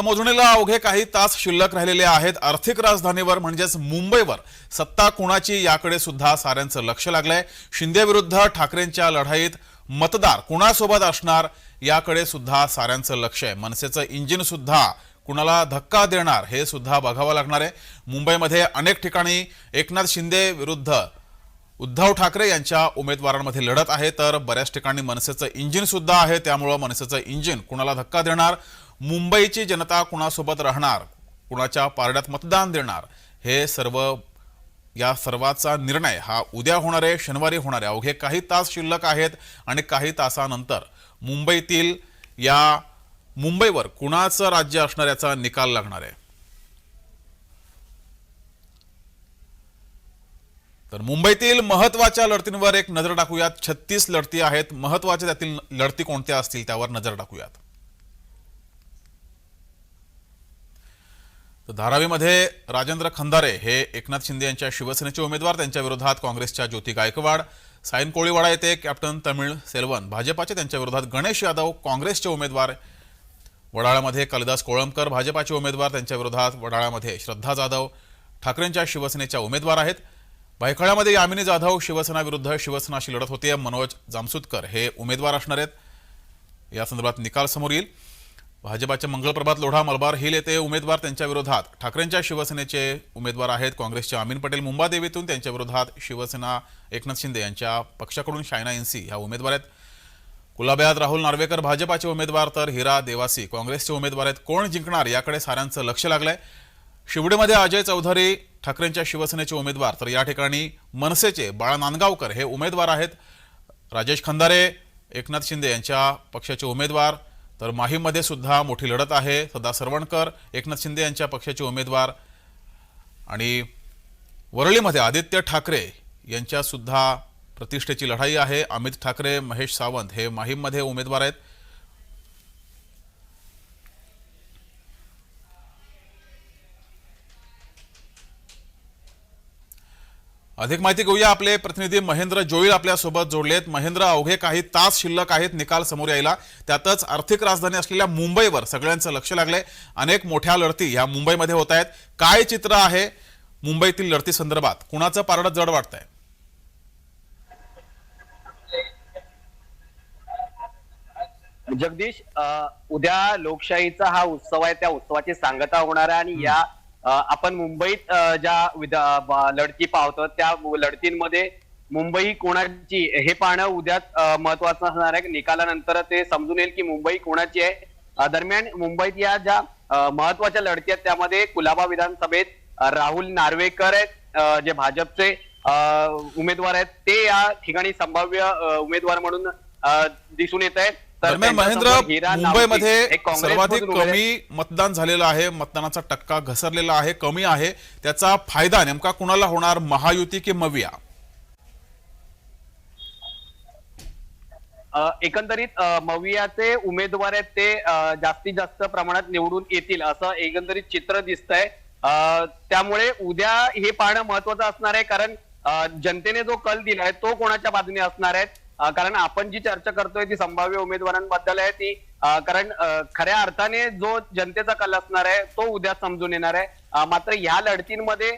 मतमोजणीला अवघे काही तास शिल्लक राहिलेले आहेत. आर्थिक राजधानीवर म्हणजेच मुंबईवर सत्ता कुणाची याकडे सुद्धा साऱ्यांचं लक्ष लागलंय. शिंदेविरुद्ध ठाकरेंच्या लढाईत मतदार कुणासोबत असणार याकडे सुद्धा साऱ्यांचं लक्ष आहे. मनसेचं इंजिन सुद्धा कुणाला धक्का देणार हे सुद्धा बघावं लागणार आहे. मुंबईमध्ये अनेक ठिकाणी एकनाथ शिंदे विरुद्ध उद्धव ठाकरे यांच्या उमेदवारांमध्ये लढत आहे. तर बऱ्याच ठिकाणी मनसेचं इंजिन सुद्धा आहे. त्यामुळं मनसेचं इंजिन कुणाला धक्का देणार? मुंबईची जनता कुणासोबत राहणार? कुणाच्या पारड्यात मतदान देणार? हे सर्व या सर्वाचा निर्णय हा उद्या होणार आहे शनिवारी होणार आहे. अवघे काही तास शिल्लक आहेत आणि काही तासानंतर मुंबईतील या मुंबईवर कुणाचं राज्य असणार याचा निकाल लागणार आहे? तर मुंबईतील महत्त्वाच्या लढतींवर एक नजर टाकूयात. छत्तीस लढती आहेत. महत्त्वाच्या त्यातील लढती कोणत्या असतील? त्यावर नजर टाकूयात. धारावीमध्ये राजेंद्र खंदारे हे एकनाथ शिंदे यांच्या शिवसेनेचे उमेदवार त्यांच्या विरोधात काँग्रेसच्या ज्योती गायकवाड सायन कोळीवाडा येथे कॅप्टन तमिळ सेल्वन भाजपाचे त्यांच्या विरोधात गणेश यादव काँग्रेसचे उमेदवार वडाळ्यामध्ये कालिदास कोळंबकर भाजपाचे उमेदवार त्यांच्या विरोधात वडाळ्यामध्ये श्रद्धा जाधव ठाकरेंच्या शिवसेनेच्या उमेदवार आहेत. भायखळ्यामध्ये यामिनी जाधव शिवसेना विरुद्ध शिवसेनाशी लढत होते मनोज जामसुदकर हे उमेदवार असणार आहेत. या संदर्भात निकाल समोर येईल. भाजपाचे मंगळप्रभात लोढा मलबार हिल येथे उमेदवार त्यांच्या विरोधात. ठाकरेंच्या शिवसेनेचे उमेदवार आहेत काँग्रेसचे अमीन पटेल मुंबादेवीतून त्यांच्या विरोधात शिवसेना एकनाथ शिंदे यांच्या पक्षाकडून शायना एनसी ह्या उमेदवार आहेत. कुलाब्यात राहुल नार्वेकर भाजपाचे उमेदवार तर हिरा देवासी काँग्रेसचे उमेदवार आहेत. कोण जिंकणार याकडे साऱ्यांचं लक्ष लागलंय. शिवडीमध्ये अजय चौधरी ठाकरेंच्या शिवसेनेचे उमेदवार तर या ठिकाणी मनसेचे बाळा नांदगावकर हे उमेदवार आहेत. राजेश खंदारे एकनाथ शिंदे यांच्या पक्षाचे उमेदवार. तर माहीममध्ये सुद्धा मोठी लढत आहे. सदा सरवणकर एकनाथ शिंदे यांच्या पक्षाचे उमेदवार आणि वरळीमध्ये आदित्य ठाकरे यांच्यासुद्धा प्रतिष्ठेची लढाई आहे. अमित ठाकरे महेश सावंत हे माहीममध्ये उमेदवार आहेत. अधिक माहिती घेऊया आपले प्रतिनिधी महेंद्र जोईल आपल्यासोबत जोडलेत. महेंद्र अवघे काही तास शिल्लक आहेत निकाल समोर यायला. त्यातच आर्थिक राजधानी असलेल्या मुंबईवर सगळ्यांचं लक्ष लागलंय अनेक मोठ्या लढती ह्या मुंबईमध्ये होत आहेत. काय चित्र आहे मुंबईतील लढती संदर्भात? कुणाचं पारडं जड वाटतंय? जगदीश उद्या लोकशाहीचा हा उत्सव आहे. त्या उत्सवाची सांगता होणार आहे आणि या आपण मुंबईत ज्या लढती पाहतो त्या लढतींमध्ये मुंबई कोणाची हे पाहणं उद्या महत्वाचं असणार आहे. निकालानंतर ते समजून येईल की मुंबई कोणाची आहे. दरम्यान मुंबईत या ज्या महत्त्वाच्या लढती आहेत त्यामध्ये कुलाबा विधानसभेत राहुल नार्वेकर आहेत जे भाजपचे उमेदवार आहेत ते या ठिकाणी संभाव्य उमेदवार म्हणून दिसून येत आहेत. दरम्यान महेंद्र मुंबईमध्ये सर्वाधिक. कमी मतदान झालेलं आहे. मतदानाचा टक्का घसरलेला आहे कमी आहे. त्याचा फायदा नेमका कुणाला होणार? महायुती की मविया? एकंदरीत मवियाचे उमेदवार आहेत ते जास्तीत जास्त प्रमाणात निवडून येतील असं एकंदरीत चित्र दिसतंय. त्यामुळे उद्या हे पाहणं महत्वाचं असणार आहे कारण जनतेने जो कल दिलाय तो कोणाच्या बाजूने असणार आहे? कारण आपण जी चर्चा करतोय ती संभाव्य उमेदवारांबद्दल आहे ती कारण खऱ्या अर्थाने जो जनतेचा कल असणार आहे तो उद्या समजून येणार आहे. मात्र या लढतींमध्ये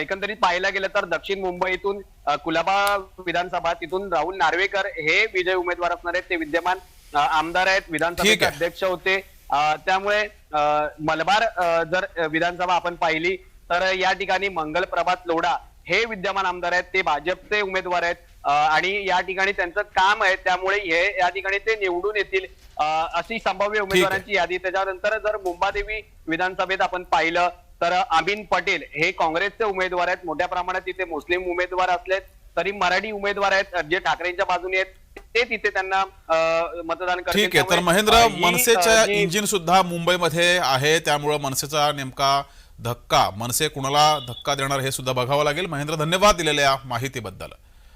एकंदरीत पाहायला गेलं तर दक्षिण मुंबईतून कुलाबा विधानसभा तिथून राहुल नार्वेकर हे विजय उमेदवार असणार आहेत. ते विद्यमान आमदार आहेत. विधानसभेचे. अध्यक्ष होते. त्यामुळे मलबार जर विधानसभा आपण पाहिली तर या ठिकाणी मंगल प्रभात लोढा हे विद्यमान आमदार आहेत. ते भाजपचे उमेदवार आहेत. आणि या ठिकाणी त्यांचं काम आहे त्यामुळे हे या ठिकाणी ते निवडून येतील अशी संभाव्य उमेदवारांची यादी. त्याच्यानंतर जर मुंबादेवी विधानसभेत आपण पाहिलं तर अमीन पटेल हे काँग्रेसचे उमेदवार आहेत. मोठ्या प्रमाणात तिथे मुस्लिम उमेदवार असलेत तरी मराठी उमेदवार आहेत. जे ठाकरेंच्या बाजूने आहेत. ते तिथे त्यांना मतदान ठीक आहे. तर महेंद्र मनसेच्या इंजिन सुद्धा मुंबईमध्ये आहे. त्यामुळं मनसेचा नेमका धक्का मनसे कुणाला धक्का देणार हे सुद्धा बघावं लागेल. महेंद्र धन्यवाद दिलेल्या माहितीबद्दल.